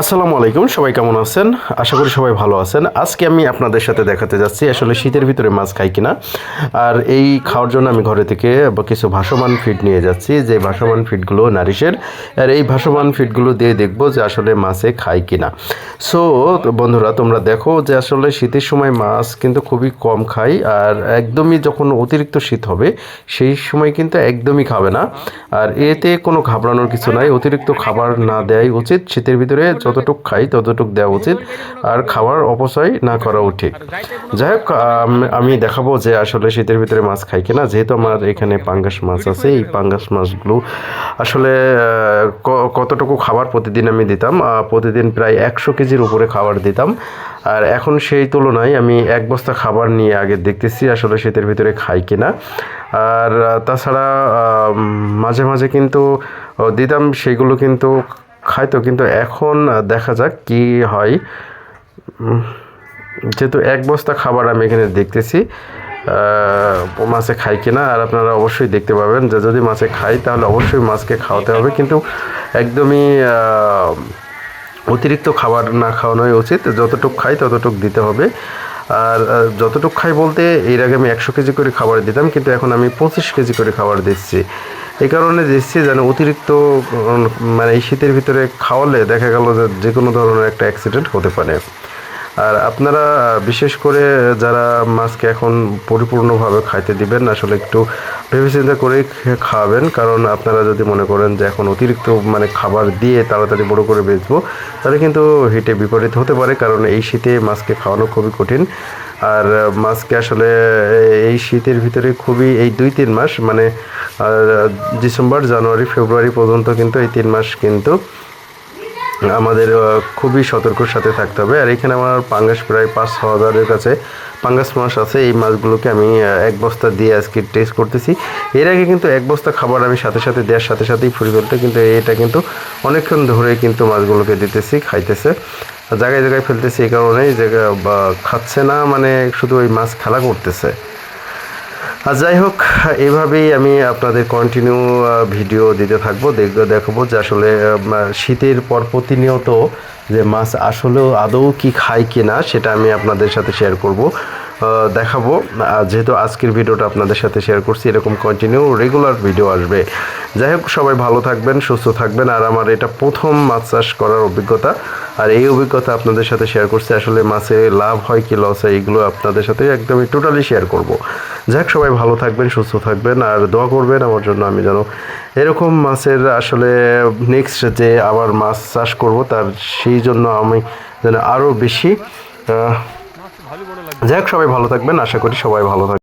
আসসালামু আলাইকুম, সবাই কেমন আছেন? আশা করি সবাই ভালো আছেন। আজকে আমি আপনাদের সাথে দেখাতে যাচ্ছি আসলে শীতের ভিতরে মাছ খাই কিনা। আর এই খাওয়ার জন্য আমি ঘরে থেকে কিছু ভাসমান ফিড নিয়ে যাচ্ছি, যে ভাসমান ফিডগুলো নারিশের। আর এই ভাসমান ফিডগুলো দিয়ে দেখব যে আসলে মাছে খাই কিনা। সো বন্ধুরা, তোমরা দেখো যে আসলে শীতের সময় মাছ কিন্তু খুবই কম খাই, আর একদমই যখন অতিরিক্ত শীত হবে, সেই সময় কিন্তু একদমই খাবে না। আর এতে কোনো ঘাবড়ানোর কিছু নাই, অতিরিক্ত খাবার না দেয় উচিত শীতের ভিতরে যতটুক খাই, ততটুক দেওয়া উচিত। আর খাবার অপচয় না করা ঠিক যাই হোক, আমি দেখাবো যে আসলে শীতের ভিতরে মাছ খাই কিনা। যেহেতু আমার এখানে পাঙ্গাস মাছ আছে, এই পাঙ্গাস মাছগুলো আসলে কতটুকু খাবার প্রতিদিন আমি দিতাম প্রতিদিন প্রায় একশো কেজির উপরে খাবার দিতাম। আর এখন সেই তুলনায় আমি এক বস্তা খাবার নিয়ে আগে দেখতেছি আসলে শীতের ভিতরে খাই কিনা। আর তাছাড়া মাঝে মাঝে কিন্তু দিতাম, সেগুলো কিন্তু খাইতো কিন্তু এখন দেখা যাক কি হয়। যেহেতু এক বস্তা খাবার আমি এখানে দেখতেছি মাছে খাই কিনা, আর আপনারা অবশ্যই দেখতে পাবেন যে যদি মাছে খাই তাহলে অবশ্যই মাছকে খাওয়াতে হবে। কিন্তু একদমই অতিরিক্ত খাবার না খাওয়ানোই উচিত। যতটুকু খাই, ততটুকু দিতে হবে। আর যতটুকু খাই বলতে, এর আগে আমি একশো কেজি করে খাবার দিতাম, কিন্তু এখন আমি পঁচিশ কেজি করে খাবার দিচ্ছি। এই কারণে যে যেন অতিরিক্ত মানে এই শীতের ভিতরে খাওয়ালে দেখা গেল যে যে কোনো ধরনের একটা অ্যাক্সিডেন্ট হতে পারে। আর আপনারা বিশেষ করে যারা মাছকে এখন পরিপূর্ণভাবে খাইতে দিবেন, আসলে একটু ভেবেচিন্তা করে খাওয়াবেন। কারণ আপনারা যদি মনে করেন যে এখন অতিরিক্ত মানে খাবার দিয়ে তাড়াতাড়ি বড় করে বেচবো, তাহলে কিন্তু হিটে বিপরীত হতে পারে। কারণ এই শীতে মাছকে খাওয়ানো খুবই কঠিন। আর মাছকে আসলে এই শীতের ভিতরে খুবই এই দুই তিন মাস মানে ডিসেম্বর, জানুয়ারি, ফেব্রুয়ারি পর্যন্ত কিন্তু এই তিন মাস কিন্তু আমাদের খুবই সতর্কর সাথে থাকতে হবে। আর এখানে আমার পাঙ্গাস প্রায় পাঁচ ছ হাজারের কাছে পাঙ্গাস মাছ আছে। এই মাছগুলোকে আমি এক বস্তা দিয়ে আজকে টেস্ট করতেছি। এর আগে কিন্তু এক বস্তা খাবার আমি সাথে সাথে দেওয়ার সাথে সাথেই ফুরি ফেলতে কিন্তু এটা কিন্তু অনেকক্ষণ ধরে কিন্তু মাছগুলোকে দিতেছি, খাইতেছে। জায়গায় জায়গায় ফেলতেছি এই কারণেই যে খাচ্ছে না মানে শুধু ওই মাছ খেলা করতেছে। আর যাই হোক, এভাবেই আমি আপনাদের কন্টিনিউ ভিডিও দিতে থাকব, দেখব, দেখাবো যে আসলে শীতের পর প্রতিনিয়ত যে মাছ আসলেও আদৌ কি খায় কি না সেটা আমি আপনাদের সাথে শেয়ার করব। দেখাবো যেহেতু আজকের ভিডিওটা আপনাদের সাথে শেয়ার করছি, এরকম কন্টিনিউ রেগুলার ভিডিও আসবে। যাই হোক, সবাই ভালো থাকবেন, সুস্থ থাকবেন, আর আমার এটা প্রথম মাছ চাষ করার অভিজ্ঞতা। আর এই অভিজ্ঞতা আপনাদের সাথে শেয়ার করছি, আসলে মাছে লাভ হয় কি লস হয়, এগুলো আপনাদের সাথে একদমই টোটালি শেয়ার করব। যাক, সবাই ভালো থাকবেন, সুস্থ থাকবেন, আর দোয়া করবেন আমার জন্য আমি যেন এরকম মাছের আসলে নেক্সট যে আবার মাছ চাষ করব, তার সেই জন্য আমি যেন আরও বেশি যাই সবাই ভালো থাকবেন, আশা করি সবাই ভালো থাকবেন।